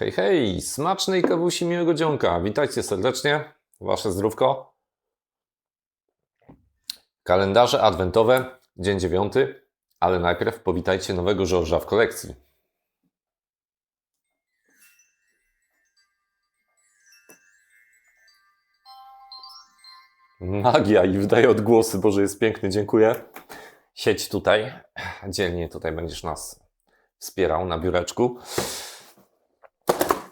Hej, hej, smacznej kawusi miłego dzionka. Witajcie serdecznie, wasze zdrówko. Kalendarze adwentowe, dzień dziewiąty, ale najpierw powitajcie nowego Żorża w kolekcji. Magia i wydaje odgłosy, Boże jest piękny, dziękuję. Siedź tutaj, dzielnie tutaj będziesz nas wspierał na biureczku.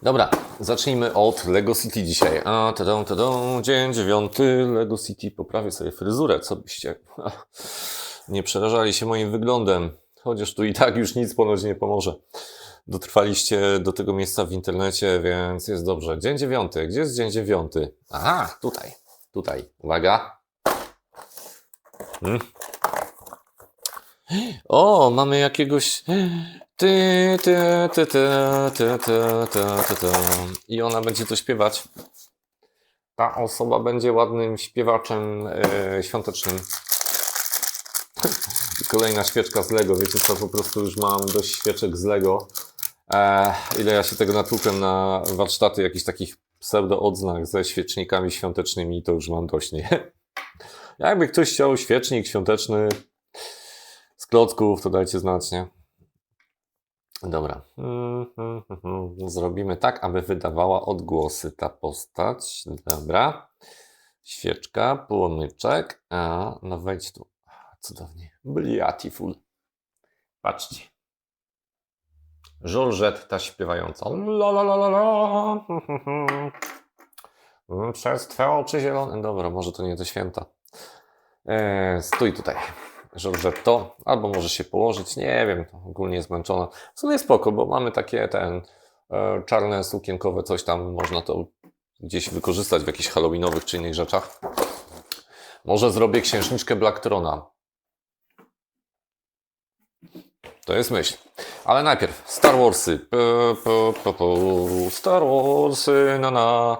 Dobra, zacznijmy od Lego City dzisiaj. A, tadą, tadą, dzień dziewiąty, Lego City. Poprawię sobie fryzurę, co byście nie przerażali się moim wyglądem. Chociaż tu i tak już nic ponoć nie pomoże. Dotrwaliście do tego miejsca w internecie, więc jest dobrze. Dzień dziewiąty. Gdzie jest dzień dziewiąty? Aha, tutaj. Tutaj. Uwaga. Hmm. O, mamy jakiegoś. Ty, ty, ty, ty, ty, ty, ty, ty, ty. I ona będzie to śpiewać. Ta osoba będzie ładnym śpiewaczem e, świątecznym. Kolejna świeczka z Lego. Wiecie co, po prostu już mam dość świeczek z Lego. E, ile ja się tego natłukłem na warsztaty jakichś takich pseudo-odznak ze świecznikami świątecznymi, to już mam dość, nie? Jakby ktoś chciał świecznik świąteczny klocków, to dajcie znać, nie? Dobra. Zrobimy tak, aby wydawała odgłosy ta postać. Dobra. Świeczka, płomyczek. A, no wejdź tu. Cudownie. Beautiful. Patrzcie. Żolżetta śpiewająca. La la la la la. Przez twoje oczy zielone. Dobra, może to nie te święta. Eee, stój tutaj. Żorżetto, albo może się położyć, nie wiem, ogólnie zmęczona. W sumie spoko, bo mamy takie ten e, czarne, sukienkowe coś tam, można to gdzieś wykorzystać w jakichś halloweenowych czy innych rzeczach. Może zrobię księżniczkę Blacktrona. To jest myśl. Ale najpierw Star Warsy. Star Warsy, na na.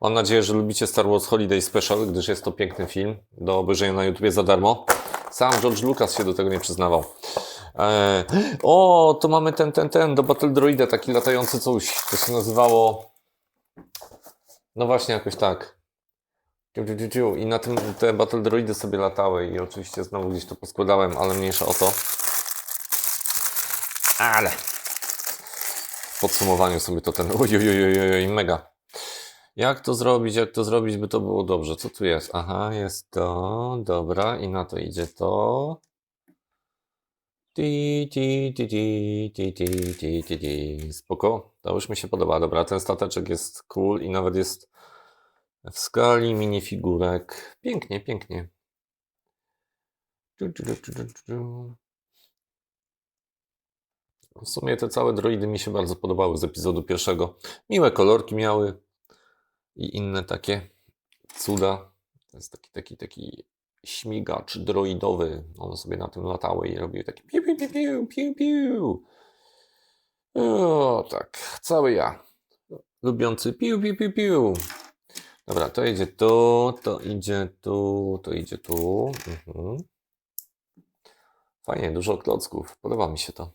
Mam nadzieję, że lubicie Star Wars Holiday Special, gdyż jest to piękny film do obejrzenia na YouTubie za darmo. Sam George Lucas się do tego nie przyznawał. Eee, o, to mamy ten, ten, ten, do Battle Droida, taki latający coś. To się nazywało... No właśnie, jakoś tak. I na tym te Battle Droidy sobie latały i oczywiście znowu gdzieś to poskładałem, ale mniejsza o to. Ale... W podsumowaniu sobie to ten... Ojojojojoj, mega. Jak to zrobić, jak to zrobić, by to było dobrze? Co tu jest? Aha, jest to, dobra, i na to idzie to. Ti, ti, ti, ti, ti, ti, ti, ti, ti. Spoko, to już mi się podoba. Dobra, ten stateczek jest cool i nawet jest w skali minifigurek. Pięknie, pięknie. W sumie te całe droidy mi się bardzo podobały z epizodu pierwszego. Miłe kolorki miały i inne takie cuda. To jest taki, taki, taki śmigacz droidowy. One sobie na tym latały i robiły takie piu, piu, piu, piu, piu, piu. O, tak, cały ja. Lubiący piu, piu, piu, piu. Dobra, to idzie tu, to idzie tu, to idzie tu. Mhm. Fajnie, dużo klocków. Podoba mi się to.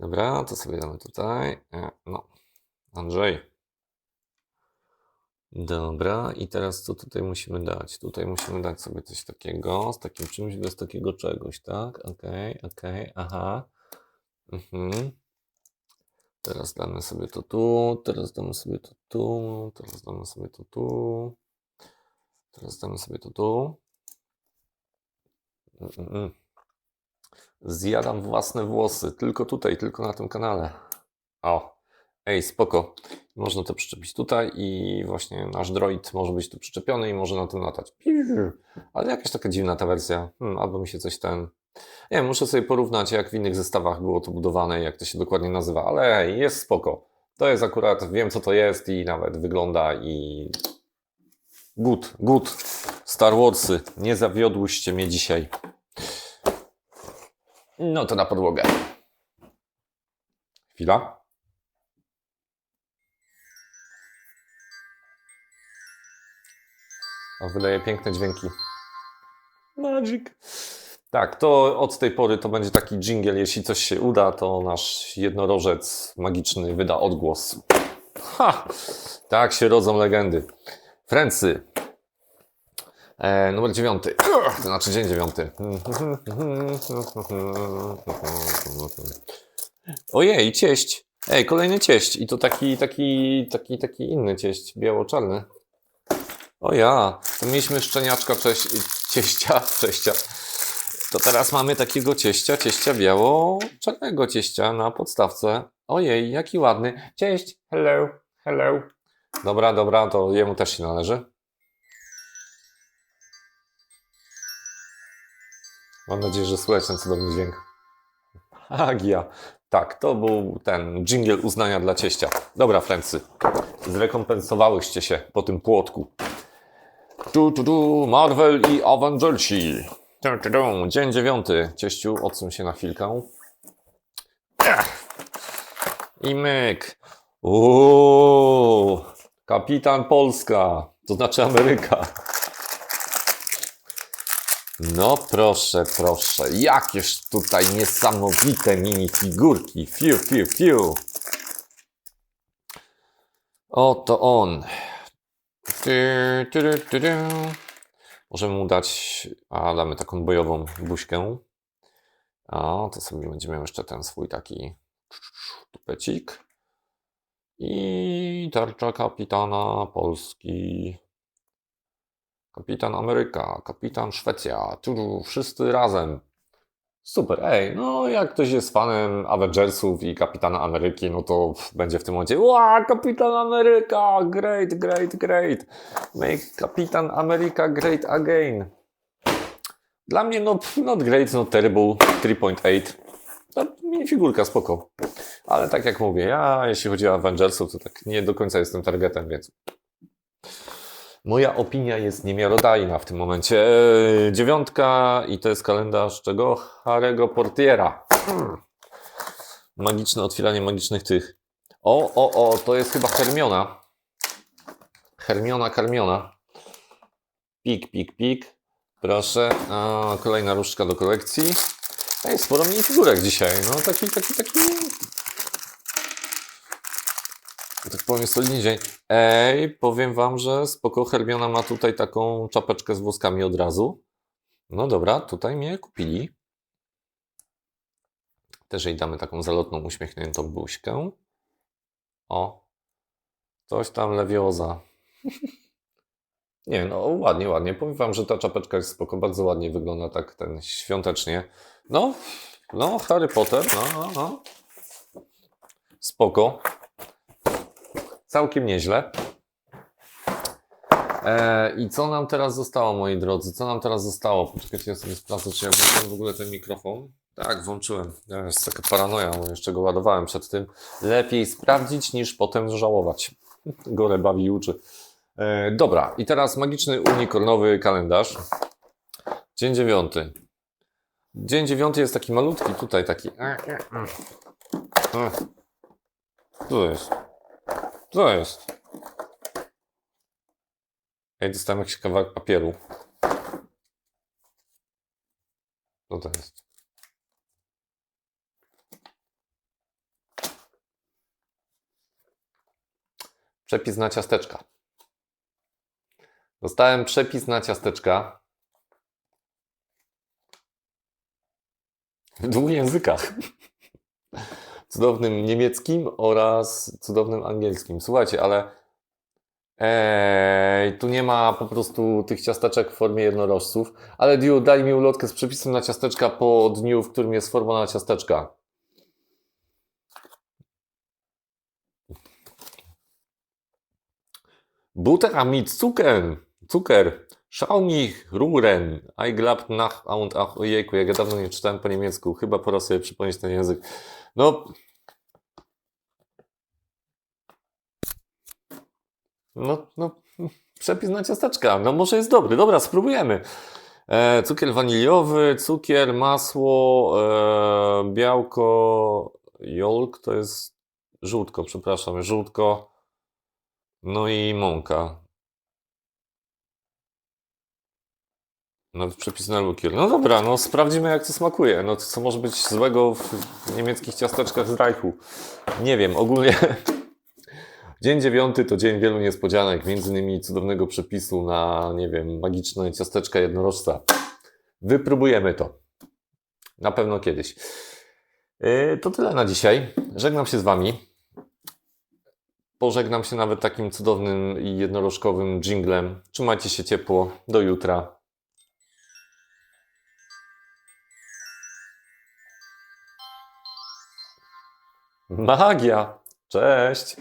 Dobra, to sobie damy tutaj. E, No, Andrzej. Dobra, i teraz co tutaj musimy dać? Tutaj musimy dać sobie coś takiego, z takim czymś bez takiego czegoś, tak? Okej, okej, aha. Mhm. Teraz damy sobie to tu, teraz damy sobie to tu, teraz damy sobie to tu, teraz damy sobie to tu. Zjadam własne włosy, tylko tutaj, tylko na tym kanale. O, ej, spoko. Można to przyczepić tutaj i właśnie nasz droid może być tu przyczepiony i może na tym latać. Ale jakaś taka dziwna ta wersja. Hmm, albo mi się coś ten... Nie wiem, muszę sobie porównać, jak w innych zestawach było to budowane, jak to się dokładnie nazywa, ale jest spoko. To jest akurat, wiem co to jest i nawet wygląda i... Good, good. Star Warsy, nie zawiodłyście mnie dzisiaj. No to na podłogę. Chwila. A wydaje piękne dźwięki. Magic. Tak, to od tej pory to będzie taki dżingiel. Jeśli coś się uda, to nasz jednorożec magiczny wyda odgłos. Ha! Tak się rodzą legendy. Francy. E, numer dziewiąty. To znaczy dzień dziewiąty. Ojej, cieść. Ej, kolejny cieść. I to taki, taki, taki, taki inny cieść. Biało-czarny. O ja, to mieliśmy szczeniaczka cześć, cieścia, cześcia. To teraz mamy takiego cieścia, cieścia biało-czarnego cieścia na podstawce. Ojej, jaki ładny. Cześć, hello, hello. Dobra, dobra, to jemu też się należy. Mam nadzieję, że słychać ten cudowny dźwięk. Agia. Tak, to był ten dżingiel uznania dla cieścia. Dobra, Francy. Zrekompensowałyście się po tym płotku. Tu, tu, tu, Marvel i Avengersi. Tu. Dzień dziewiąty. Cieściu, odsuń się na chwilkę. Ech. I myk. Uuu, kapitan Polska, to znaczy Ameryka. No proszę, proszę, jakież tutaj niesamowite minifigurki. Fiu, fiu, fiu. Oto on. Możemy mu dać, a damy taką bojową buźkę. O, to sobie będziemy jeszcze ten swój taki tupecik. I tarcza kapitana Polski. Kapitan Ameryka, kapitan Szwecja. Tu wszyscy razem. Super, ej, no jak ktoś jest fanem Avengersów i Kapitana Ameryki, no to będzie w tym momencie Ła, Kapitan Ameryka, great, great, great. Make Kapitan Ameryka great again. Dla mnie, no, not great, not terrible, 3.8. No, minifigurka, spoko. Ale tak jak mówię, ja jeśli chodzi o Avengersów, to tak nie do końca jestem targetem, więc moja opinia jest niemiarodajna w tym momencie. Eee, dziewiątka i to jest kalendarz czego? Harry'ego Portiera. Hmm. Magiczne otwieranie magicznych tych. O, o, o, to jest chyba Hermiona. Hermiona, Carmiona. Pik, pik, pik. Proszę. A, kolejna różdżka do kolekcji. Ej, sporo minifigurek dzisiaj. No taki, taki, taki... Tak powiem, solidny dzień. Ej, powiem wam, że spoko Hermiona ma tutaj taką czapeczkę z włoskami od razu. No dobra, tutaj mnie kupili. Też jej damy taką zalotną, uśmiechniętą buźkę. O, coś tam lewioza. Nie, no ładnie, ładnie. Powiem wam, że ta czapeczka jest spoko, bardzo ładnie wygląda tak ten świątecznie. No, no, Harry Potter, no, no, no. Spoko. Całkiem nieźle. E, I co nam teraz zostało, moi drodzy? Co nam teraz zostało? Poczekajcie, ja sobie sprawdzę, czy ja włączyłem w ogóle ten mikrofon. Tak, włączyłem. Ja jest taka paranoja, bo jeszcze go ładowałem przed tym. Lepiej sprawdzić, niż potem żałować. Gore bawi i uczy. E, dobra, i teraz magiczny unikornowy kalendarz. Dzień dziewiąty. Dzień dziewiąty jest taki malutki, tutaj taki. Co jest? Co jest? Ej, dostałem jakiś kawałek papieru. Co to jest? Przepis na ciasteczka. Dostałem przepis na ciasteczka. W dwóch językach. Cudownym niemieckim oraz cudownym angielskim. Słuchajcie, ale Ej, tu nie ma po prostu tych ciasteczek w formie jednorożców. Ale Diu, daj mi ulotkę z przepisem na ciasteczka po dniu, w którym jest forma na ciasteczka. Butter mit Zucker. Zucker. Mich ruren. I glaub nach und ach, ojejku, jak ja dawno nie czytałem po niemiecku. Chyba pora sobie przypomnieć ten język. No. No, no, przepis na ciasteczka. No może jest dobry. Dobra, spróbujemy. E, cukier waniliowy, cukier, masło, e, białko, jolk, to jest żółtko, przepraszam, żółtko. No i mąka. No, przepis na lukier. No dobra, no sprawdzimy jak to smakuje. No co może być złego w niemieckich ciasteczkach z Reichu? Nie wiem, ogólnie dzień dziewiąty to dzień wielu niespodzianek, między innymi cudownego przepisu na, nie wiem, magiczne ciasteczka jednorożca. Wypróbujemy to. Na pewno kiedyś. Yy, to tyle na dzisiaj. Żegnam się z Wami. Pożegnam się nawet takim cudownym i jednorożkowym jinglem. Trzymajcie się ciepło. Do jutra. Magia! Cześć!